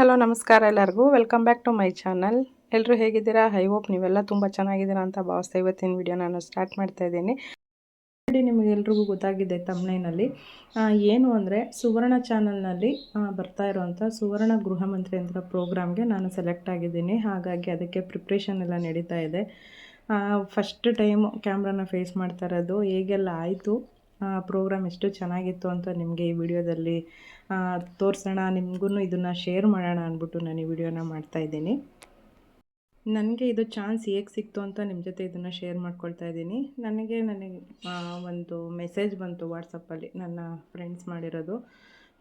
Hello, ನಮಸ್ಕಾರ ಎಲ್ಲರಿಗೂ. Welcome back to my channel ಎಲ್ಲರೂ ಹೇಗಿದ್ದೀರಾ? ಐ ಹೋಪ್ ನೀವೆಲ್ಲ ತುಂಬ ಚೆನ್ನಾಗಿದ್ದೀರಾ ಅಂತ ಭಾವಿಸ್ತಾ ಇವತ್ತಿನ ವಿಡಿಯೋ ನಾನು ಸ್ಟಾರ್ಟ್ ಮಾಡ್ತಾ ಇದ್ದೀನಿ. ಆಲ್ರೆಡಿ ನಿಮಗೆಲ್ರಿಗೂ ಗೊತ್ತಾಗಿದೆ ತಮಿಳಿನಲ್ಲಿ ಏನು ಅಂದರೆ ಸುವರ್ಣ ಚಾನಲ್ನಲ್ಲಿ ಬರ್ತಾ ಇರುವಂಥ ಸುವರ್ಣ ಗೃಹ ಮಂತ್ರಿ ಅಂತ ಪ್ರೋಗ್ರಾಮ್ಗೆ ನಾನು ಸೆಲೆಕ್ಟ್ ಆಗಿದ್ದೀನಿ. ಹಾಗಾಗಿ ಅದಕ್ಕೆ ಪ್ರಿಪ್ರೇಷನ್ ಎಲ್ಲ ನಡೀತಾ ಇದೆ. ಫಸ್ಟ್ ಟೈಮು ಕ್ಯಾಮ್ರಾನ ಫೇಸ್ ಮಾಡ್ತಾ ಇರೋದು. ಹೇಗೆಲ್ಲ ಆಯಿತು? ಪ್ರೋಗ್ರಾಮ್ ಎಷ್ಟು ಚೆನ್ನಾಗಿತ್ತು ಅಂತ ನಿಮಗೆ ಈ ವಿಡಿಯೋದಲ್ಲಿ ತೋರಿಸೋಣ ನಿಮಗೂ ಇದನ್ನು ಶೇರ್ ಮಾಡೋಣ ಅಂದ್ಬಿಟ್ಟು ನಾನು ಈ ವಿಡಿಯೋನ ಮಾಡ್ತಾಯಿದ್ದೀನಿ ನನಗೆ ಇದು ಚಾನ್ಸ್ ಹೇಗೆ ಸಿಕ್ತು ಅಂತ ನಿಮ್ಮ ಜೊತೆ ಇದನ್ನು ಶೇರ್ ಮಾಡ್ಕೊಳ್ತಾ ಇದ್ದೀನಿ. ನನಗೆ ನನಗೆ ಒಂದು ಮೆಸೇಜ್ ಬಂತು ವಾಟ್ಸಪ್ಪಲ್ಲಿ ನನ್ನ ಫ್ರೆಂಡ್ಸ್ ಮಾಡಿರೋದು.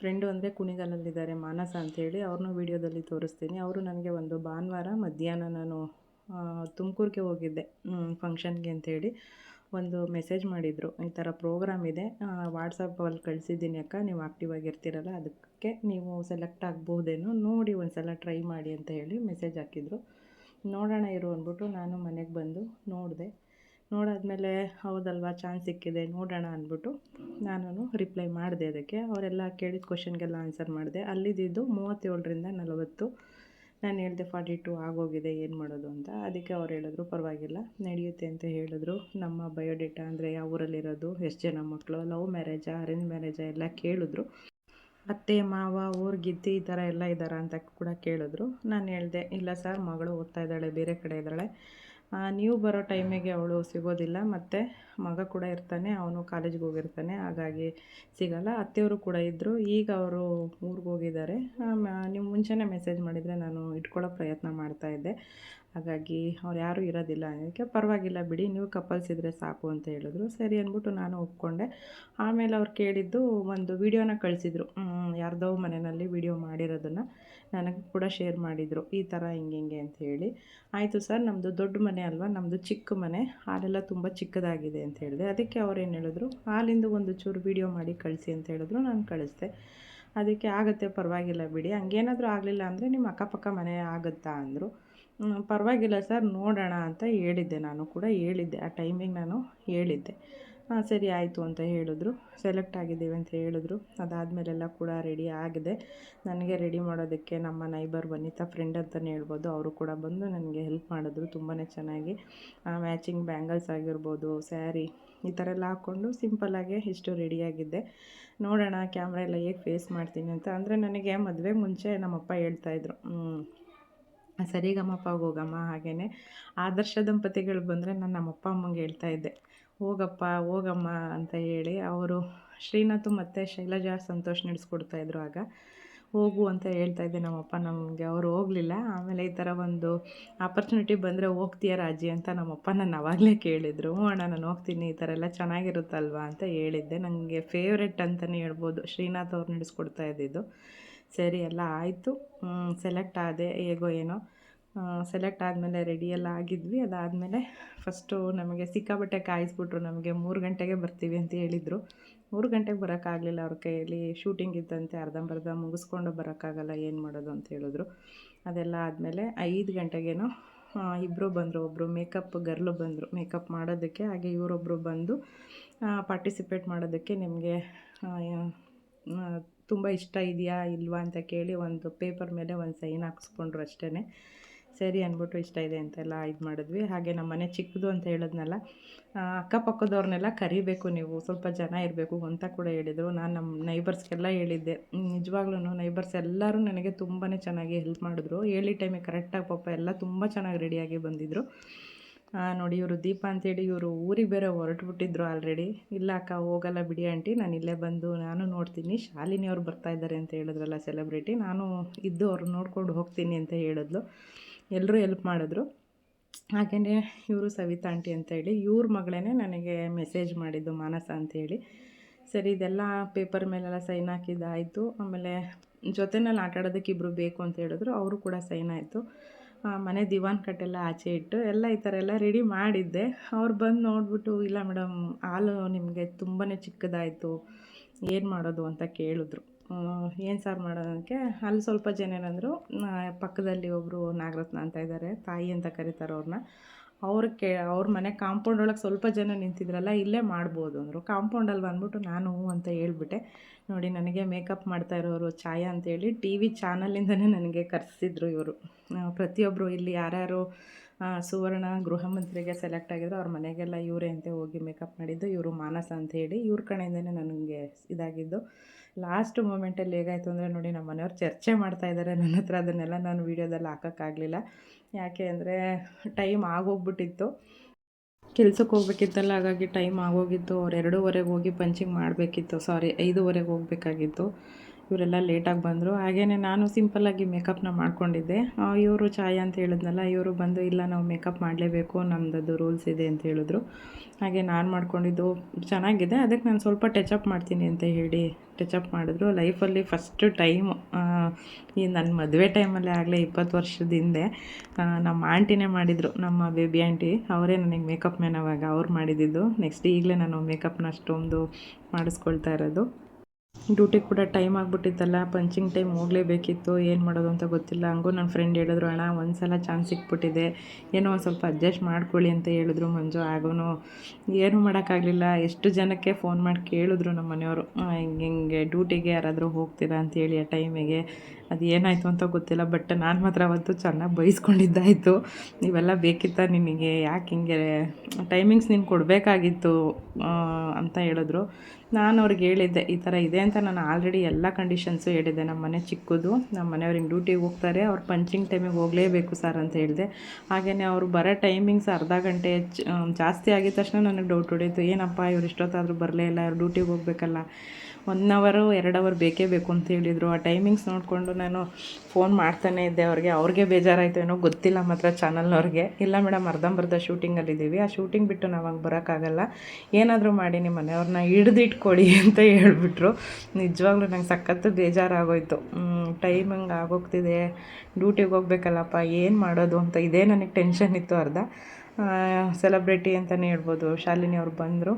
ಫ್ರೆಂಡು ಅಂದರೆ ಕುಣಿಗಲಲ್ಲಿದ್ದಾರೆ ಮಾನಸ ಅಂಥೇಳಿ ಅವ್ರನ್ನೂ ವಿಡಿಯೋದಲ್ಲಿ ತೋರಿಸ್ತೀನಿ. ಅವರು ನನಗೆ ಒಂದು ಭಾನುವಾರ ಮಧ್ಯಾಹ್ನ ನಾನು ತುಮಕೂರಿಗೆ ಹೋಗಿದ್ದೆ ಫಂಕ್ಷನ್ಗೆ ಅಂಥೇಳಿ ಒಂದು ಮೆಸೇಜ್ ಮಾಡಿದರು. ಈ ಥರ ಪ್ರೋಗ್ರಾಮ್ ಇದೆ. ವಾಟ್ಸಪ್ಪಲ್ಲಿ ಕಳಿಸಿದ್ದೀನಿ ಅಕ್ಕ. ನೀವು ಆ್ಯಕ್ಟಿವ್ ಆಗಿರ್ತೀರಲ್ಲ, ಅದಕ್ಕೆ ನೀವು ಸೆಲೆಕ್ಟ್ ಆಗ್ಬೋದೇನೋ ನೋಡಿ ಒಂದು ಸಲ ಟ್ರೈ ಮಾಡಿ ಅಂತ ಹೇಳಿ ಮೆಸೇಜ್ ಹಾಕಿದರು. ನೋಡೋಣ ಇರು ಅಂದ್ಬಿಟ್ಟು ನಾನು ಮನೆಗೆ ಬಂದು ನೋಡಿದೆ. ನೋಡಾದಮೇಲೆ ಹೌದಲ್ವಾ ಚಾನ್ಸ್ ಸಿಕ್ಕಿದೆ, ನೋಡೋಣ ಅಂದ್ಬಿಟ್ಟು ನಾನು ರಿಪ್ಲೈ ಮಾಡಿದೆ ಅದಕ್ಕೆ. ಅವರೆಲ್ಲ ಕೇಳಿದ ಕ್ವಶನ್ಗೆಲ್ಲ ಆನ್ಸರ್ ಮಾಡಿದೆ. ಅಲ್ಲಿದ್ದು ಮೂವತ್ತೇಳರಿಂದ ನಲವತ್ತು. ನಾನು ಹೇಳಿದೆ ಫಾರ್ಟಿ ಟು ಆಗೋಗಿದೆ, ಏನು ಮಾಡೋದು ಅಂತ. ಅದಕ್ಕೆ ಅವ್ರು ಹೇಳಿದ್ರು, ಪರವಾಗಿಲ್ಲ, ನಡೆಯುತ್ತೆ ಅಂತ ಹೇಳಿದ್ರು. ನಮ್ಮ ಬಯೋಡೇಟಾ ಅಂದರೆ ಯಾವ ಊರಲ್ಲಿರೋದು, ಎಷ್ಟು ಜನ ಮಕ್ಕಳು ಲವ್ ಮ್ಯಾರೇಜಾ, ಅರೇಂಜ್ ಮ್ಯಾರೇಜಾ ಎಲ್ಲ ಕೇಳಿದ್ರು. ಅತ್ತೆ, ಮಾವ ಊರ್ಗಿದ್ದಿ ಈ ಥರ ಎಲ್ಲ ಇದ್ದಾರಾ ಅಂತ ಕೂಡ ಕೇಳಿದ್ರು. ನಾನು ಹೇಳಿದೆ, ಇಲ್ಲ ಸರ್, ಮಗಳು ಓದ್ತಾ ಇದ್ದಾಳೆ, ಬೇರೆ ಕಡೆ ಇದ್ದಾಳೆ. ನೀವು ಬರೋ ಟೈಮಿಗೆ ಅವಳು ಸಿಗೋದಿಲ್ಲ, ಮತ್ತು ಮಗ ಕೂಡ ಇರ್ತಾನೆ, ಅವನು ಕಾಲೇಜ್ಗೆ ಹೋಗಿರ್ತಾನೆ, ಹಾಗಾಗಿ ಸಿಗಲ್ಲ. ಅತ್ತೆಯವರು ಕೂಡ ಇದ್ದರು ಈಗ ಅವರು ಊರಿಗೆ ಹೋಗಿದ್ದಾರೆ. ನೀವು ಮುಂಚೆನೇ ಮೆಸೇಜ್ ಮಾಡಿದರೆ ನಾನು ಇಟ್ಕೊಳ್ಳೋ ಪ್ರಯತ್ನ ಮಾಡ್ತಾಯಿದ್ದೆ ಹಾಗಾಗಿ ಅವ್ರು ಯಾರೂ ಇರೋದಿಲ್ಲ. ಅದಕ್ಕೆ ಪರವಾಗಿಲ್ಲ ಬಿಡಿ, ನೀವು ಕಪಲ್ಸ್ ಇದ್ದರೆ ಸಾಕು ಅಂತ ಹೇಳಿದ್ರು. ಸರಿ ಅಂದ್ಬಿಟ್ಟು ನಾನು ಒಪ್ಕೊಂಡೆ. ಆಮೇಲೆ ಅವ್ರು ಕೇಳಿದ್ದು ಒಂದು ವೀಡಿಯೋನ ಕಳಿಸಿದ್ರು. ಯಾರ್ದೋ ಮನೆಯಲ್ಲಿ ವೀಡಿಯೋ ಮಾಡಿರೋದನ್ನು ನನಗೆ ಕೂಡ ಶೇರ್ ಮಾಡಿದರು. ಈ ಥರ ಹಿಂಗೆ ಹಿಂಗೆ ಅಂತ ಹೇಳಿ. ಆಯಿತು ಸರ್ ನಮ್ಮದು ದೊಡ್ಡ ಮನೆ ಅಲ್ವಾ? ನಮ್ಮದು ಚಿಕ್ಕ ಮನೆ. ಹಾಲೆಲ್ಲ ತುಂಬ ಚಿಕ್ಕದಾಗಿದೆ ಅಂತ ಹೇಳಿದೆ. ಅದಕ್ಕೆ ಅವ್ರು ಏನು ಹೇಳಿದ್ರು, ಹಾಲಿಂದು ಒಂದು ಚೂರು ವೀಡಿಯೋ ಮಾಡಿ ಕಳಿಸಿ ಅಂತ ಹೇಳಿದ್ರು, ನಾನು ಕಳಿಸ್ದೆ. ಅದಕ್ಕೆ ಆಗುತ್ತೆ, ಪರವಾಗಿಲ್ಲ ಬಿಡಿ. ಹಂಗೇನಾದರೂ ಆಗಲಿಲ್ಲ ಅಂದರೆ ನಿಮ್ಮ ಅಕ್ಕಪಕ್ಕ ಮನೆ ಆಗುತ್ತಾ? ಅಂದರು. ಪರವಾಗಿಲ್ಲ ಸರ್, ನೋಡೋಣ ಅಂತ ಹೇಳಿದ್ದೆ. ನಾನು ಕೂಡ ಹೇಳಿದ್ದೆ. ಆ ಟೈಮಿಗೆ ನಾನು ಹೇಳಿದ್ದೆ. ಹಾಂ, ಸರಿ ಆಯಿತು ಅಂತ ಹೇಳಿದ್ರು. ಸೆಲೆಕ್ಟ್ ಆಗಿದ್ದೀವಿ ಅಂತ ಹೇಳಿದ್ರು. ಅದಾದಮೇಲೆಲ್ಲ ಕೂಡ ರೆಡಿ ಆಗಿದೆ. ನನಗೆ ರೆಡಿ ಮಾಡೋದಕ್ಕೆ ನಮ್ಮ ನೈಬರ್ ವನಿತಾ ಫ್ರೆಂಡ್ ಅಂತಲೇ ಹೇಳ್ಬೋದು. ಅವರು ಕೂಡ ಬಂದು ನನಗೆ ಹೆಲ್ಪ್ ಮಾಡಿದ್ರು ತುಂಬಾ ಚೆನ್ನಾಗಿ. ಮ್ಯಾಚಿಂಗ್ ಬ್ಯಾಂಗಲ್ಸ್ ಆಗಿರ್ಬೋದು ಸ್ಯಾರಿ ಈ ಥರ ಎಲ್ಲ ಹಾಕ್ಕೊಂಡು ಸಿಂಪಲ್ಲಾಗೆ ಇಷ್ಟು ರೆಡಿಯಾಗಿದ್ದೆ ನೋಡೋಣ ಕ್ಯಾಮ್ರಾ ಎಲ್ಲ ಹೇಗೆ ಫೇಸ್ ಮಾಡ್ತೀನಿ ಅಂತ. ಅಂದರೆ ನನಗೆ ಮದುವೆ ಮುಂಚೆ ನಮ್ಮಪ್ಪ ಹೇಳ್ತಾಯಿದ್ರು ಸರಿಗಮ್ಮಪ್ಪ ಹೋಗಮ್ಮ ಹಾಗೆಯೇ ಆದರ್ಶ ದಂಪತಿಗಳು ಬಂದರೆ ನಾನು ನಮ್ಮಪ್ಪ ಅಮ್ಮಂಗೆ ಹೇಳ್ತಾ ಇದ್ದೆ. ಹೋಗಪ್ಪ, ಹೋಗಮ್ಮ ಅಂತ ಹೇಳಿ ಅವರು ಶ್ರೀನಾಥ್ ಮತ್ತು ಶೈಲಜಾ ಸಂತೋಷ್ ನಡೆಸ್ಕೊಡ್ತಾಯಿದ್ರು ಆಗ. ಹೋಗು ಅಂತ ಹೇಳ್ತಾ ಇದ್ದೆ ನಮ್ಮಪ್ಪ, ನಮಗೆ ಅವರು ಹೋಗಲಿಲ್ಲ. ಆಮೇಲೆ ಈ ಥರ ಒಂದು ಆಪರ್ಚುನಿಟಿ ಬಂದರೆ ಹೋಗ್ತೀಯ ರಾಜಿ ಅಂತ ನಮ್ಮಪ್ಪ ನನ್ನ ಅವಾಗಲೇ ಕೇಳಿದರು ಅಣ್ಣ, ನಾನು ಹೋಗ್ತೀನಿ, ಈ ಥರ ಎಲ್ಲ ಚೆನ್ನಾಗಿರುತ್ತಲ್ವಾ ಅಂತ ಹೇಳಿದ್ದೆ. ನನಗೆ ಫೇವ್ರೆಟ್ ಅಂತಲೇ ಹೇಳ್ಬೋದು, ಶ್ರೀನಾಥ್ ಅವ್ರು ನಡೆಸ್ಕೊಡ್ತಾ ಇದ್ದಿದ್ದು. ಸರಿ, ಎಲ್ಲ ಆಯಿತು. ಸೆಲೆಕ್ಟ್ ಆದೆ, ಹೇಗೋ ಏನೋ. ಸೆಲೆಕ್ಟ್ ಆದಮೇಲೆ ಎಲ್ಲ ಆಗಿದ್ವಿ. ಅದಾದಮೇಲೆ ಫಸ್ಟು ನಮಗೆ ಸಿಕ್ಕಾಬಟ್ಟೆ ಕಾಯಿಸ್ಬಿಟ್ರು. ನಮಗೆ ಮೂರು ಗಂಟೆಗೆ ಬರ್ತೀವಿ ಅಂತ ಹೇಳಿದರು. ಮೂರು ಗಂಟೆಗೆ ಬರೋಕ್ಕಾಗಲಿಲ್ಲ ಅವ್ರ ಕೈಯಲ್ಲಿ. ಶೂಟಿಂಗ್ ಇದ್ದಂತೆ ಅರ್ಧಂಬರ್ಧ ಮುಗಿಸ್ಕೊಂಡು ಬರೋಕ್ಕಾಗಲ್ಲ ಏನು ಮಾಡೋದು ಅಂತ ಹೇಳಿದ್ರು. ಅದೆಲ್ಲ ಆದಮೇಲೆ ಐದು ಗಂಟೆಗೇನೋ ಇಬ್ಬರು ಬಂದರು. ಒಬ್ಬರು ಮೇಕಪ್ ಗರ್ಲು ಬಂದರು. ಮೇಕಪ್ ಮಾಡೋದಕ್ಕೆ, ಹಾಗೆ ಇವರೊಬ್ಬರು ಬಂದು ಪಾರ್ಟಿಸಿಪೇಟ್ ಮಾಡೋದಕ್ಕೆ ನಿಮಗೆ ತುಂಬ ಇಷ್ಟ ಇದೆಯಾ, ಇಲ್ವಾ ಅಂತ ಕೇಳಿ ಒಂದು ಪೇಪರ್ ಮೇಲೆ ಒಂದು ಸೈನ್ ಹಾಕ್ಸ್ಕೊಂಡ್ರು ಅಷ್ಟೇ ಸರಿ ಅಂದ್ಬಿಟ್ಟು ಇಷ್ಟ ಇದೆ ಅಂತೆಲ್ಲ ಇದು ಮಾಡಿದ್ವಿ. ಹಾಗೆ ನಮ್ಮ ಮನೆ ಚಿಕ್ಕದು ಅಂತ ಹೇಳಿದ್ನಲ್ಲ ಅಕ್ಕಪಕ್ಕದವ್ರನ್ನೆಲ್ಲ ಕರಿಬೇಕು ನೀವು, ಸ್ವಲ್ಪ ಜನ ಇರಬೇಕು ಅಂತ ಕೂಡ ಹೇಳಿದರು. ನಾನು ನಮ್ಮ ನೈಬರ್ಸ್ಗೆಲ್ಲ ಹೇಳಿದ್ದೆ. ನಿಜವಾಗ್ಲೂ ನೈಬರ್ಸ್ ಎಲ್ಲರೂ ನನಗೆ ತುಂಬಾ ಚೆನ್ನಾಗಿ ಹೆಲ್ಪ್ ಮಾಡಿದ್ರು. ಹೇಳಿ ಟೈಮಿಗೆ ಕರೆಕ್ಟಾಗಿ ಪಾಪ ಎಲ್ಲ ತುಂಬ ಚೆನ್ನಾಗಿ ರೆಡಿಯಾಗಿ ಬಂದಿದ್ದರು ನೋಡಿ ಇವರು ದೀಪ ಅಂತೇಳಿ ಇವರು ಊರಿಗೆ ಬೇರೆ ಹೊರಟುಬಿಟ್ಟಿದ್ರು ಆಲ್ರೆಡಿ ಇಲ್ಲ ಅಕ್ಕ, ಹೋಗಲ್ಲ ಬಿಡಿ ಆಂಟಿ, ನಾನು ಇಲ್ಲೇ ಬಂದು ನಾನು ನೋಡ್ತೀನಿ. ಶಾಲಿನಿ ಅವ್ರು ಬರ್ತಾ ಇದ್ದಾರೆ ಅಂತ ಹೇಳಿದ್ರಲ್ಲ ಸೆಲೆಬ್ರಿಟಿ ನಾನು ಇದ್ದು ಅವ್ರು ನೋಡ್ಕೊಂಡು ಹೋಗ್ತೀನಿ ಅಂತ ಹೇಳಿದ್ಲು. ಎಲ್ಲರೂ ಹೆಲ್ಪ್ ಮಾಡಿದ್ರು. ಹಾಗೆಯೇ ಇವರು ಸವಿತಾ ಆಂಟಿ ಅಂತ ಹೇಳಿ, ಇವ್ರ ಮಗಳೇ ನನಗೆ ಮೆಸೇಜ್ ಮಾಡಿದ್ದು ಮಾನಸ ಅಂತೇಳಿ ಸರಿ, ಇದೆಲ್ಲ ಪೇಪರ್ ಮೇಲೆಲ್ಲ ಸೈನ್ ಹಾಕಿದ್ದಾಯಿತು ಆಮೇಲೆ ಜೊತೆನಲ್ಲಿ ಆಟ ಆಡೋದಕ್ಕೆ ಇಬ್ಬರು ಬೇಕು ಅಂತ ಹೇಳಿದ್ರು. ಅವರು ಕೂಡ ಸೈನ್ ಆಯಿತು. ಮನೆ ದಿವಾನ್ ಕಟ್ಟೆಲ್ಲ ಆಚೆ ಇಟ್ಟು ಎಲ್ಲ ಈ ಥರ ಎಲ್ಲ ರೆಡಿ ಮಾಡಿದ್ದೆ. ಅವ್ರು ಬಂದು ನೋಡಿಬಿಟ್ಟು, ಇಲ್ಲ ಮೇಡಮ್ ಹಾಲು ನಿಮಗೆ ತುಂಬಾ ಚಿಕ್ಕದಾಯಿತು, ಏನು ಮಾಡೋದು ಅಂತ ಕೇಳಿದ್ರು. ಏನು ಸಾರು ಮಾಡೋದಕ್ಕೆ? ಅಲ್ಲಿ ಸ್ವಲ್ಪ ಜನ ಏನಂದರು ಪಕ್ಕದಲ್ಲಿ ಒಬ್ಬರು ನಾಗರತ್ನ ಅಂತ ಇದ್ದಾರೆ ತಾಯಿ ಅಂತ ಕರೀತಾರೆ ಅವ್ರನ್ನ ಅವ್ರ ಕೇ, ಅವ್ರ ಮನೆ ಕಾಂಪೌಂಡ್ ಒಳಗೆ ಸ್ವಲ್ಪ ಜನ ನಿಂತಿದ್ರಲ್ಲ, ಇಲ್ಲೇ ಮಾಡ್ಬೋದು ಅಂದರು. ಕಾಂಪೌಂಡಲ್ಲಿ ಬಂದ್ಬಿಟ್ಟು ನಾನು ಅಂತ ಹೇಳ್ಬಿಟ್ಟೆ. ನೋಡಿ, ನನಗೆ ಮೇಕಪ್ ಮಾಡ್ತಾ ಇರೋರು ಛಾಯಾ ಅಂತೇಳಿ ಟಿ ವಿ ಚಾನಲಿಂದನೇ ನನಗೆ ಕರೆಸಿದ್ರು ಇವರು. ಪ್ರತಿಯೊಬ್ಬರು ಇಲ್ಲಿ ಯಾರ್ಯಾರು ಸುವರ್ಣ ಗೃಹ ಮಂತ್ರಿಗೆ ಸೆಲೆಕ್ಟ್ ಆಗಿದ್ರು, ಅವ್ರ ಮನೆಗೆಲ್ಲ ಇವರೇ ಅಂತ ಹೋಗಿ ಮೇಕಪ್ ಮಾಡಿದ್ದು, ಇವರು ಮಾನಸ ಅಂತ ಹೇಳಿ ಇವ್ರ ಕಡೆಯಿಂದನೇ ನನಗೆ ಇದಾಗಿದ್ದು. ಲಾಸ್ಟ್ ಮೂಮೆಂಟಲ್ಲಿ ಹೇಗಾಯಿತು ಅಂದರೆ ನೋಡಿ ನಮ್ಮ ಮನೆಯವ್ರು ಚರ್ಚೆ ಮಾಡ್ತಾ ಇದ್ದಾರೆ. ನನ್ನ ಹತ್ರ ಅದನ್ನೆಲ್ಲ ನಾನು ವೀಡಿಯೋದಲ್ಲಿ ಹಾಕೋಕ್ಕಾಗಲಿಲ್ಲ. ಯಾಕೆ ಅಂದರೆ ಟೈಮ್ ಆಗೋಗ್ಬಿಟ್ಟಿತ್ತು. ಕೆಲ್ಸಕ್ಕೆ ಹೋಗ್ಬೇಕಿತ್ತಲ್ಲ, ಹಾಗಾಗಿ ಟೈಮ್ ಆಗೋಗಿತ್ತು. ಅವ್ರು ಎರಡೂವರೆಗೆ ಹೋಗಿ ಪಂಚಿಂಗ್ ಮಾಡಬೇಕಿತ್ತು. ಸಾರಿ, ಐದೂವರೆಗೆ ಹೋಗ್ಬೇಕಾಗಿತ್ತು. ಇವರೆಲ್ಲ ಲೇಟಾಗಿ ಬಂದರು. ಹಾಗೆಯೇ ನಾನು ಸಿಂಪಲ್ಲಾಗಿ ಮೇಕಪ್ನ ಮಾಡ್ಕೊಂಡಿದ್ದೆ. ಇವರು ಚಾಯ್ ಅಂತ ಹೇಳಿದ್ನಲ್ಲ, ಇವರು ಬಂದು, ಇಲ್ಲ, ನಾವು ಮೇಕಪ್ ಮಾಡಲೇಬೇಕು ನಮ್ಮದದು ರೂಲ್ಸ್ ಇದೆ, ಅಂತ ಹೇಳಿದ್ರು. ಹಾಗೆ ನಾನು ಮಾಡ್ಕೊಂಡಿದ್ದು ಚೆನ್ನಾಗಿದೆ. ಅದಕ್ಕೆ ನಾನು ಸ್ವಲ್ಪ ಟಚಪ್ ಮಾಡ್ತೀನಿ ಅಂತ ಹೇಳಿ ಟಚಪ್ ಮಾಡಿದ್ರು. ಲೈಫಲ್ಲಿ ಫಸ್ಟ್ ಟೈಮ್ ಈ ನನ್ನ ಮದುವೆ ಟೈಮಲ್ಲೇ ಆಗಲೇ ಇಪ್ಪತ್ತು ವರ್ಷದ ಹಿಂದೆ ನಮ್ಮ ಆಂಟಿನೇ ಮಾಡಿದರು, ನಮ್ಮ ಬೇಬಿ ಆಂಟಿ ಅವರೇ ನನಗೆ ಮೇಕಪ್ ಮ್ಯಾನ್ ಅವಾಗ ಅವ್ರು ಮಾಡಿದ್ದು. ನೆಕ್ಸ್ಟ್ ಈಗಲೇ ನಾನು ಮೇಕಪ್ನ ಅಷ್ಟೊಂದು ಮಾಡಿಸ್ಕೊಳ್ತಾ ಇರೋದು. ಡ್ಯೂಟಿಗೆ ಕೂಡ ಟೈಮ್ ಆಗಿಬಿಟ್ಟಿತ್ತಲ್ಲ, ಪಂಚಿಂಗ್ ಟೈಮ್ ಹೋಗಲೇಬೇಕಿತ್ತು, ಏನು ಮಾಡೋದು ಅಂತ ಗೊತ್ತಿಲ್ಲ. ಹಂಗೂ ನನ್ನ ಫ್ರೆಂಡ್ ಹೇಳಿದ್ರು, ಅಣ್ಣ ಒಂದು ಸಲ ಚಾನ್ಸ್ ಸಿಕ್ಬಿಟ್ಟಿದೆ. ಏನೋ ಒಂದು ಸ್ವಲ್ಪ ಅಡ್ಜಸ್ಟ್ ಮಾಡ್ಕೊಳ್ಳಿ ಅಂತ ಹೇಳಿದ್ರು ಮಂಜು. ಆಗೋನು ಏನೂ ಮಾಡೋಕ್ಕಾಗಲಿಲ್ಲ. ಎಷ್ಟು ಜನಕ್ಕೆ ಫೋನ್ ಮಾಡಿ ಕೇಳಿದ್ರು ನಮ್ಮ ಮನೆಯವರು ಹಿಂಗೆ ಹಿಂಗೆ ಡ್ಯೂಟಿಗೆ ಯಾರಾದರೂ ಹೋಗ್ತೀರಾ? ಅಂತೇಳಿ ಆ ಟೈಮಿಗೆ. ಅದು ಏನಾಯಿತು ಅಂತ ಗೊತ್ತಿಲ್ಲ, ಬಟ್ ನಾನು ಮಾತ್ರ ಅವತ್ತು ಚೆನ್ನಾಗಿ ಬೈಸ್ಕೊಂಡಿದ್ದಾಯಿತು. ಇವೆಲ್ಲ ಬೇಕಿತ್ತ ನಿನಗೆ? ಯಾಕೆ ಹಿಂಗೆ? ಟೈಮಿಂಗ್ಸ್ ನೀನು ಕೊಡಬೇಕಾಗಿತ್ತು ಅಂತ ಹೇಳಿದ್ರು. ನಾನು ಅವ್ರಿಗೆ ಹೇಳಿದ್ದೆ, ಈ ಥರ ಇದೆ ಅಂತ ನಾನು ಆಲ್ರೆಡಿ ಎಲ್ಲ ಕಂಡೀಷನ್ಸು ಹೇಳಿದ್ದೆ. ನಮ್ಮ ಮನೆ ಚಿಕ್ಕದು, ನಮ್ಮ ಮನೆಯವ್ರಿಗೆ ಡ್ಯೂಟಿಗೆ ಹೋಗ್ತಾರೆ. ಅವ್ರು ಪಂಚಿಂಗ್ ಟೈಮಿಗೆ ಹೋಗಲೇಬೇಕು ಸರ್ ಅಂತ ಹೇಳಿದೆ. ಹಾಗೆಯೇ ಅವರು ಬರೋ ಟೈಮಿಂಗ್ಸ್ ಅರ್ಧ ಗಂಟೆ ಜಾಸ್ತಿ ಆಗಿದ ತಕ್ಷಣ ನನಗೆ ಡೌಟ್ ಹೊಡೀತು. ಏನಪ್ಪ ಇವ್ರು ಇಷ್ಟೊತ್ತಾದರೂ ಬರಲೇ ಇಲ್ಲ ಅವ್ರು ಡ್ಯೂಟಿಗೆ ಹೋಗ್ಬೇಕಲ್ಲ. ಒನ್ ಅವರು ಎರಡು ಅವರ್ ಬೇಕೇ ಬೇಕು ಅಂತ ಹೇಳಿದರು. ಆ ಟೈಮಿಂಗ್ಸ್ ನೋಡಿಕೊಂಡು ನಾನು ಫೋನ್ ಮಾಡ್ತಾನೆ ಇದ್ದೆ ಅವ್ರಿಗೆ. ಅವ್ರಿಗೆ ಬೇಜಾರಾಯಿತು ಏನೋ ಗೊತ್ತಿಲ್ಲ ಮಾತ್ರ ಚಾನಲ್ನವ್ರಿಗೆ ಇಲ್ಲ ಮೇಡಮ್ ಅರ್ಧಂಬರ್ಧ ಶೂಟಿಂಗಲ್ಲಿದ್ದೀವಿ ಆ ಶೂಟಿಂಗ್ ಬಿಟ್ಟು ನಾವು ಹಂಗೆ ಬರೋಕ್ಕಾಗಲ್ಲ ಏನಾದರೂ ಮಾಡಿ ನಿಮ್ಮ ಮನೆಯವ್ರನ್ನ ಹಿಡ್ದಿಟ್ಕೊಳ್ಳಿ ಅಂತ ಹೇಳ್ಬಿಟ್ರು. ನಿಜವಾಗ್ಲೂ ನಂಗೆ ಸಖತ್ತು ಬೇಜಾರಾಗೋಯ್ತು. ಟೈಮ್ ಹಂಗೆ ಆಗೋಗ್ತಿದೆ. ಡ್ಯೂಟಿಗೆ ಹೋಗ್ಬೇಕಲ್ಲಪ್ಪ, ಏನು ಮಾಡೋದು ಅಂತ. ಇದೇ ನನಗೆ ಟೆನ್ಷನ್ ಇತ್ತು ಅರ್ಧ. ಸೆಲೆಬ್ರಿಟಿ ಅಂತಲೇ ಹೇಳ್ಬೋದು. ಶಾಲಿನಿ ಅವ್ರು ಬಂದರು.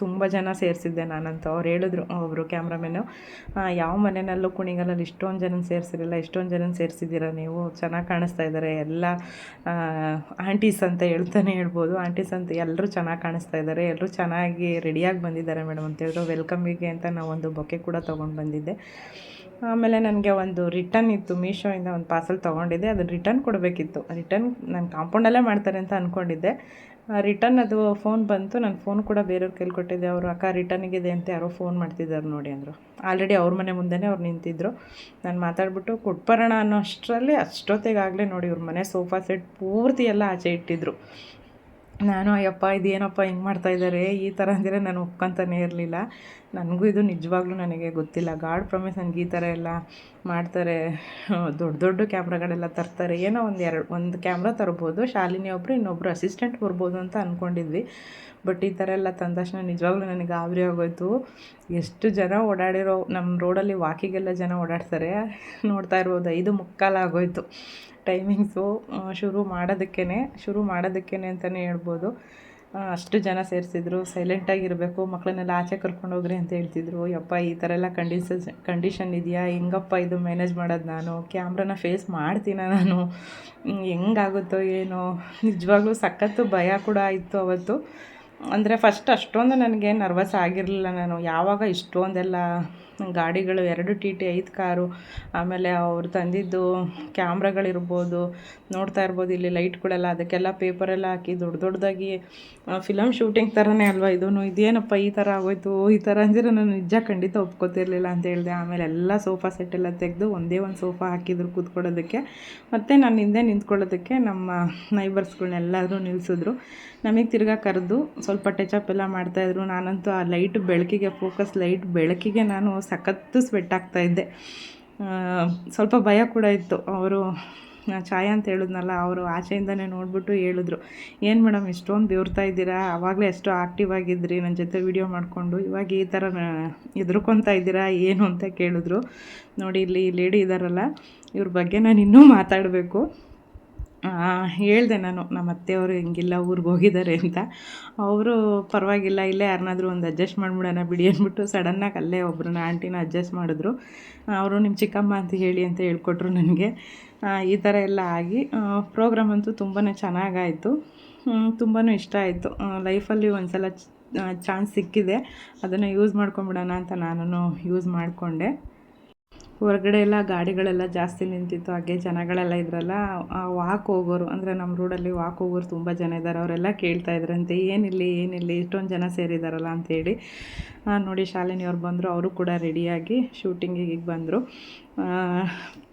ತುಂಬ ಜನ ಸೇರಿಸಿದ್ದೆ ನಾನಂತೂ. ಅವ್ರು ಹೇಳಿದ್ರು ಒಬ್ಬರು ಕ್ಯಾಮ್ರಾಮೆನು ಯಾವ ಮನೆಯಲ್ಲೂ ಕುಣಿಗಲಲ್ಲಿ ಇಷ್ಟೊಂದು ಜನ ಸೇರಿಸಿರಲ್ಲ, ಇಷ್ಟೊಂದು ಜನ ಸೇರಿಸಿದ್ದೀರ ನೀವು? ಚೆನ್ನಾಗಿ ಕಾಣಿಸ್ತಾ ಇದ್ದಾರೆ ಎಲ್ಲ ಆಂಟೀಸ್ ಅಂತ ಹೇಳ್ತಾನೆ ಹೇಳ್ಬೋದು. ಆಂಟೀಸ್ ಅಂತ ಎಲ್ಲರೂ ಚೆನ್ನಾಗಿ ಕಾಣಿಸ್ತಾ ಇದ್ದಾರೆ ಎಲ್ಲರೂ ಚೆನ್ನಾಗಿ ರೆಡಿಯಾಗಿ ಬಂದಿದ್ದಾರೆ ಮೇಡಮ್ ಅಂತ ಹೇಳಿದ್ರು. ವೆಲ್ಕಮಿಗೆ ಅಂತ ನಾವು ಒಂದು ಬೊಕ್ಕೆ ಕೂಡ ತೊಗೊಂಡು ಬಂದಿದ್ದೆ. ಆಮೇಲೆ ನನಗೆ ಒಂದು ರಿಟರ್ನ್ ಇತ್ತು ಮೀಶೋಯಿಂದ ಒಂದು ಪಾರ್ಸಲ್ ತೊಗೊಂಡಿದ್ದೆ, ಅದನ್ನು ರಿಟರ್ನ್ ಕೊಡಬೇಕಿತ್ತು. ರಿಟರ್ನ್ ನಾನು ಕಾಂಪೌಂಡಲ್ಲೇ ಮಾಡ್ತಾರೆ ಅಂತ ಅಂದ್ಕೊಂಡಿದ್ದೆ ರಿಟರ್ನ್ ಅದು ಫೋನ್ ಬಂತು, ನಾನು ಫೋನ್ ಕೂಡ ಬೇರೆಯವ್ರ ಕೈಲಿ ಕೊಟ್ಟಿದ್ದೆ. ಅವರು, ಅಕ್ಕ ರಿಟರ್ನಿಗಿದೆ ಅಂತ ಯಾರೋ ಫೋನ್ ಮಾಡ್ತಿದ್ದಾರೆ ನೋಡಿ ಅಂದರು. ಆಲ್ರೆಡಿ ಅವ್ರ ಮನೆ ಮುಂದೆನೇ ಅವ್ರು ನಿಂತಿದ್ದರು ನಾನು ಮಾತಾಡ್ಬಿಟ್ಟು, ಕೊಟ್ಬರೋಣ ಅನ್ನೋ ಅಷ್ಟರಲ್ಲಿ ಅಷ್ಟೊತ್ತಿಗಾಗಲೇ ನೋಡಿ ಇವ್ರ ಮನೆ ಸೋಫಾ ಸೆಟ್ ಪೂರ್ತಿ ಎಲ್ಲ ಆಚೆ ಇಟ್ಟಿದ್ರು. ನಾನು, ಅಯ್ಯಪ್ಪ, ಇದೇನಪ್ಪ ಹಿಂಗೆ ಮಾಡ್ತಾ ಇದ್ದಾರೆ ಈ ಥರ ಅಂದರೆ ನಾನು ಒಪ್ಕೊತಾನೇ ಇರಲಿಲ್ಲ. ನನಗೂ ಇದು ನಿಜವಾಗ್ಲೂ ನನಗೆ ಗೊತ್ತಿಲ್ಲ. ಗಾಡ್ ಪ್ರಾಮಿಸ್ ನನಗೆ ಈ ಥರ ಎಲ್ಲ ಮಾಡ್ತಾರೆ. ದೊಡ್ಡ ದೊಡ್ಡ ಕ್ಯಾಮ್ರಾಗಳೆಲ್ಲ ತರ್ತಾರೆ. ಏನೋ ಒಂದು ಎರಡು, ಒಂದು ಕ್ಯಾಮ್ರಾ ತರ್ಬೋದು, ಶಾಲಿನಿ ಒಬ್ಬರು ಇನ್ನೊಬ್ಬರು ಅಸಿಸ್ಟೆಂಟ್ ಬರ್ಬೋದು ಅಂತ ಅಂದ್ಕೊಂಡಿದ್ವಿ ಬಟ್ ಈ ಥರ ಎಲ್ಲ ತಂದ ತಕ್ಷಣ ನಿಜವಾಗ್ಲೂ ನನಗೆ ಗಾಬರಿ ಆಗೋಯ್ತು. ಎಷ್ಟು ಜನ ಓಡಾಡಿರೋ ನಮ್ಮ ರೋಡಲ್ಲಿ ವಾಕಿಗೆಲ್ಲ ಜನ ಓಡಾಡ್ತಾರೆ. ನೋಡ್ತಾ ಇರ್ಬೋದು, ಐದು ಮುಕ್ಕಾಲು ಆಗೋಯ್ತು. ಟೈಮಿಂಗ್ಸು ಶುರು ಮಾಡೋದಕ್ಕೇ ಶುರು ಮಾಡೋದಕ್ಕೇ ಅಂತಲೇ ಹೇಳ್ಬೋದು. ಅಷ್ಟು ಜನ ಸೇರಿಸಿದ್ರು ಸೈಲೆಂಟಾಗಿರಬೇಕು ಮಕ್ಕಳನ್ನೆಲ್ಲ ಆಚೆ ಕರ್ಕೊಂಡು ಹೋಗ್ರಿ ಅಂತ ಹೇಳ್ತಿದ್ರು. ಯಪ್ಪ, ಈ ಥರ ಎಲ್ಲ ಕಂಡೀಷನ್ಸ್ ಕಂಡೀಷನ್ ಇದೆಯಾ? ಹೆಂಗಪ್ಪ ಇದು ಮ್ಯಾನೇಜ್ ಮಾಡೋದು ನಾನು? ಕ್ಯಾಮ್ರಾನ ಫೇಸ್ ಮಾಡ್ತೀನ ನಾನು? ಹೆಂಗಾಗುತ್ತೋ ಏನೋ? ನಿಜವಾಗ್ಲೂ ಸಖತ್ತು ಭಯ ಕೂಡ ಇತ್ತು ಅವತ್ತು. ಅಂದರೆ ಫಸ್ಟ್ ಅಷ್ಟೊಂದು ನನಗೆ ನರ್ವಸ್ ಆಗಿರಲಿಲ್ಲ ನಾನು. ಯಾವಾಗ ಇಷ್ಟೊಂದೆಲ್ಲ ಗಾಡಿಗಳು ಎರಡು ಟಿ ಟಿ ಐದು ಕಾರು, ಆಮೇಲೆ ಅವ್ರು ತಂದಿದ್ದು ಕ್ಯಾಮ್ರಾಗಳಿರ್ಬೋದು, ನೋಡ್ತಾ ಇರ್ಬೋದು ಇಲ್ಲಿ ಲೈಟ್ಗಳೆಲ್ಲ, ಅದಕ್ಕೆಲ್ಲ ಪೇಪರೆಲ್ಲ ಹಾಕಿ ದೊಡ್ಡ ದೊಡ್ಡದಾಗಿ ಫಿಲಮ್ ಶೂಟಿಂಗ್ ಥರನೇ ಅಲ್ವಾ ಇದೂ ಇದೇನಪ್ಪ ಈ ಥರ ಆಗೋಯ್ತು, ಈ ಥರ ಅಂದರೆ ನಾನು ನಿಜ ಖಂಡಿತ ಒಪ್ಕೋತಿರ್ಲಿಲ್ಲ ಅಂತ ಹೇಳಿದೆ. ಆಮೇಲೆ ಎಲ್ಲ ಸೋಫಾ ಸೆಟ್ ಎಲ್ಲ ತೆಗೆದು ಒಂದೇ ಒಂದು ಸೋಫಾ ಹಾಕಿದ್ರು ಕೂತ್ಕೊಳ್ಳೋದಕ್ಕೆ. ಮತ್ತು ನಾನು ಹಿಂದೆ ನಿಂತ್ಕೊಳ್ಳೋದಕ್ಕೆ ನಮ್ಮ ನೈಬರ್ಸ್ಗಳನ್ನೆಲ್ಲರೂ ನಿಲ್ಲಿಸಿದ್ರು ನಮಗೆ ತಿರ್ಗಾ ಕರೆದು ಸ್ವಲ್ಪ ಟಚಪ್ ಎಲ್ಲ ಮಾಡ್ತಾಯಿದ್ರು ನಾನಂತೂ ಆ ಲೈಟ್ ಬೆಳಕಿಗೆ, ಫೋಕಸ್ ಲೈಟ್ ಬೆಳಕಿಗೆ ನಾನು ಸಖತ್ತು ಸ್ವೆಟ್ ಆಗ್ತಾ ಇದ್ದೆ. ಸ್ವಲ್ಪ ಭಯ ಕೂಡ ಇತ್ತು. ಅವರು ಛಾಯಾ ಅಂತ ಹೇಳಿದ್ನಲ್ಲ, ಅವರು ಆಚೆಯಿಂದನೇ ನೋಡಿಬಿಟ್ಟು ಹೇಳಿದ್ರು. ಏನು ಮೇಡಮ್ ಇಷ್ಟೊಂದು ಬೆವ್ರ್ತಾ ಇದ್ದೀರಾ? ಆವಾಗಲೇ ಎಷ್ಟು ಆ್ಯಕ್ಟಿವ್ ಆಗಿದ್ರಿ ನನ್ನ ಜೊತೆ ವಿಡಿಯೋ ಮಾಡಿಕೊಂಡು. ಇವಾಗ ಈ ಥರ ಎದುರ್ಕೊತಾ ಇದ್ದೀರಾ? ಏನು? ಅಂತ ಕೇಳಿದ್ರು. ನೋಡಿ, ಇಲ್ಲಿ ಲೇಡಿ ಇದ್ದಾರಲ್ಲ ಇವ್ರ ಬಗ್ಗೆ ನಾನು ಇನ್ನೂ ಮಾತಾಡಬೇಕು. ಹೇಳಿದೆ ನಾನು, ನಮ್ಮ ಅತ್ತೆಯವರು ಹಿಂಗಿಲ್ಲ ಊರಿಗೆ ಹೋಗಿದ್ದಾರೆ ಅಂತ. ಅವರು, ಪರವಾಗಿಲ್ಲ, ಇಲ್ಲೇ ಯಾರನ್ನಾದ್ರೂ ಒಂದು ಅಡ್ಜಸ್ಟ್ ಮಾಡಿಬಿಡೋಣ ಬಿಡಿ ಅಂದ್ಬಿಟ್ಟು ಸಡನ್ನಾಗಿ ಅಲ್ಲೇ ಒಬ್ಬರನ್ನ ಆಂಟಿನ ಅಡ್ಜಸ್ಟ್ ಮಾಡಿದ್ರು. ಅವರು ನಿಮ್ಮ ಚಿಕ್ಕಮ್ಮ ಅಂತ ಹೇಳಿ ಅಂತ ಹೇಳ್ಕೊಟ್ರು ನನಗೆ. ಈ ಥರ ಎಲ್ಲ ಆಗಿ ಪ್ರೋಗ್ರಾಮ್ ಅಂತೂ ತುಂಬಾ ಚೆನ್ನಾಗಾಯಿತು. ತುಂಬಾ ಇಷ್ಟ ಆಯಿತು. ಲೈಫಲ್ಲಿ ಒಂದು ಸಲ ಚಾನ್ಸ್ ಸಿಕ್ಕಿದೆ. ಅದನ್ನು ಯೂಸ್ ಮಾಡ್ಕೊಂಬಿಡೋಣ ಅಂತ ನಾನು ಯೂಸ್ ಮಾಡಿಕೊಂಡೆ. ಹೊರಗಡೆ ಎಲ್ಲ ಗಾಡಿಗಳೆಲ್ಲ ಜಾಸ್ತಿ ನಿಂತಿತ್ತು, ಹಾಗೆ ಜನಗಳೆಲ್ಲ ಇದ್ರಲ್ಲ ವಾಕ್ ಹೋಗೋರು ಅಂದರೆ ನಮ್ಮ ರೋಡಲ್ಲಿ ವಾಕ್ ಹೋಗೋರು ತುಂಬ ಜನ ಇದ್ದಾರೆ ಅವರೆಲ್ಲ ಕೇಳ್ತಾ ಇದ್ರಂತೆ, ಏನಿಲ್ಲಿ ಏನಿಲ್ಲಿ, ಇಷ್ಟೊಂದು ಜನ ಸೇರಿದಾರಲ್ಲ ಅಂತೇಳಿ ನೋಡಿ, ಶಾಲಿನಿಯವ್ರು ಬಂದರು, ಅವರು ಕೂಡ ರೆಡಿಯಾಗಿ ಶೂಟಿಂಗಿಗೆ ಬಂದರು.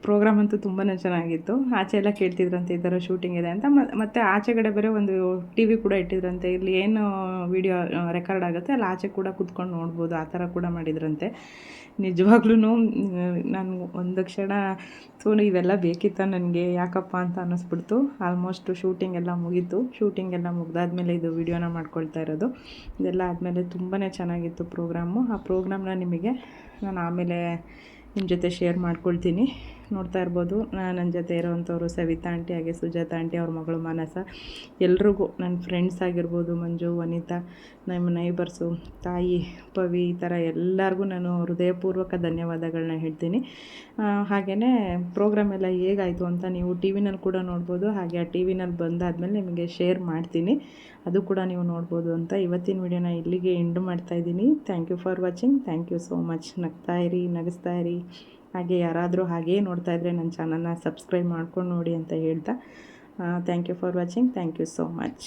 ಪ್ರೋಗ್ರಾಮ್ ಅಂತೂ ತುಂಬಾ ಚೆನ್ನಾಗಿತ್ತು. ಆಚೆ ಎಲ್ಲ ಕೇಳ್ತಿದ್ರಂತೆ ಈ ಥರ ಶೂಟಿಂಗ್ ಇದೆ ಅಂತ. ಮತ್ತು ಆಚೆಗಡೆ ಬೇರೆ ಒಂದು ಟಿ ವಿ ಕೂಡ ಇಟ್ಟಿದ್ರಂತೆ. ಇಲ್ಲಿ ಏನು ವಿಡಿಯೋ ರೆಕಾರ್ಡ್ ಆಗುತ್ತೆ, ಅಲ್ಲಿ ಆಚೆ ಕೂಡ ಕುತ್ಕೊಂಡು ನೋಡ್ಬೋದು. ಆ ಥರ ಕೂಡ ಮಾಡಿದ್ರಂತೆ. ನಿಜವಾಗ್ಲೂ ನಾನು ಒಂದು ಕ್ಷಣ ಸೊ ಇವೆಲ್ಲ ಬೇಕಿತ್ತ ನನಗೆ, ಯಾಕಪ್ಪ ಅಂತ ಅನ್ನಿಸ್ಬಿಡ್ತು. ಆಲ್ಮೋಸ್ಟ್ ಶೂಟಿಂಗ್ ಎಲ್ಲ ಮುಗೀತು. ಶೂಟಿಂಗ್ ಎಲ್ಲ ಮುಗ್ದಾದ್ಮೇಲೆ ಇದು ವಿಡಿಯೋನ ಮಾಡ್ಕೊಳ್ತಾ ಇರೋದು. ಇದೆಲ್ಲ ಆದಮೇಲೆ ತುಂಬಾ ಚೆನ್ನಾಗಿತ್ತು ಪ್ರೋಗ್ರಾಮು ಆ ಪ್ರೋಗ್ರಾಮ್ನ ನಿಮಗೆ ನಾನು ಆಮೇಲೆ ನಿಮ್ಮ ಜೊತೆ ಶೇರ್ ಮಾಡ್ಕೊಳ್ತೀನಿ. ನೋಡ್ತಾ ಇರ್ಬೋದು. ನನ್ನ ಜೊತೆ ಇರೋವಂಥವ್ರು ಸವಿತಾ ಆಂಟಿ ಹಾಗೆ ಸುಜಾತ ಆಂಟಿ ಅವ್ರ ಮಗಳು ಮಾನಸ. ಎಲ್ರಿಗೂ ನನ್ನ ಫ್ರೆಂಡ್ಸ್ ಆಗಿರ್ಬೋದು ಮಂಜು, ವನಿತಾ ನಮ್ಮ ನೈಬರ್ಸು ತಾಯಿ, ಪವಿ ಈ ಥರ ಎಲ್ಲರಿಗೂ ನಾನು ಹೃದಯಪೂರ್ವಕ ಧನ್ಯವಾದಗಳನ್ನ ಹೇಳ್ತೀನಿ. ಹಾಗೆಯೇ ಪ್ರೋಗ್ರಾಮ್ ಎಲ್ಲ ಹೇಗಾಯಿತು ಅಂತ ನೀವು ಟಿ ವಿನಲ್ಲಿ ಕೂಡ ನೋಡ್ಬೋದು. ಹಾಗೆ ಆ ಟಿ ವಿನಲ್ಲಿ ಬಂದಾದಮೇಲೆ ನಿಮಗೆ ಶೇರ್ ಮಾಡ್ತೀನಿ. ಅದು ಕೂಡ ನೀವು ನೋಡ್ಬೋದು ಅಂತ ಇವತ್ತಿನ ವಿಡಿಯೋನ ಇಲ್ಲಿಗೆ ಎಂಡ್ ಮಾಡ್ತಾಯಿದ್ದೀನಿ thank you for watching thank you so much ನಗ್ತಾ ಇರಿ, ನಗಿಸ್ತಾ ಇರಿ. ಹಾಗೆ ಯಾರಾದರೂ ಹಾಗೇ ನೋಡ್ತಾ ಇದ್ದರೆ ನನ್ನ ಚಾನಲ್ನ ಸಬ್ಸ್ಕ್ರೈಬ್ ಮಾಡ್ಕೊಂಡು ನೋಡಿ ಅಂತ ಹೇಳ್ತಾ thank you for watching thank you so much